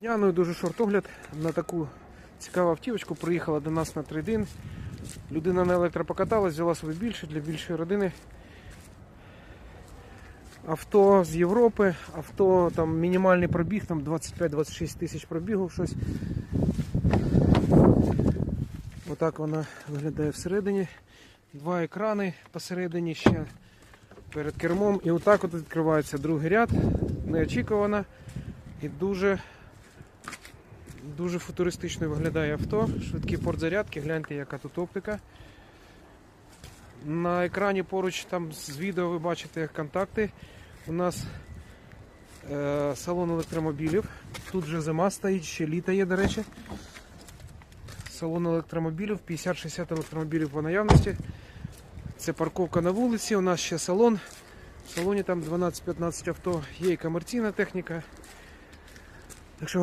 Я ну, дуже шорт-огляд на таку цікаву автівочку. Приїхала до нас на трейдин. Людина на електро покаталась, взяла собі більше для більшої родини. Авто з Європи, авто там мінімальний пробіг, там 25-26 тисяч пробігу щось. Отак вона виглядає всередині. Два екрани посередині ще перед кермом. І отак от відкривається другий ряд. Неочікувано і дуже Дуже футуристично виглядає авто. Швидкий порт зарядки, гляньте, яка тут оптика. На екрані поруч там з відео ви бачите контакти. У нас е, салон електромобілів. Тут вже зима стоїть, ще літо є, до речі. Салон електромобілів, 50-60 електромобілів по наявності. Це парковка на вулиці. У нас ще салон. В салоні там 12-15 авто, є і комерційна техніка. Так що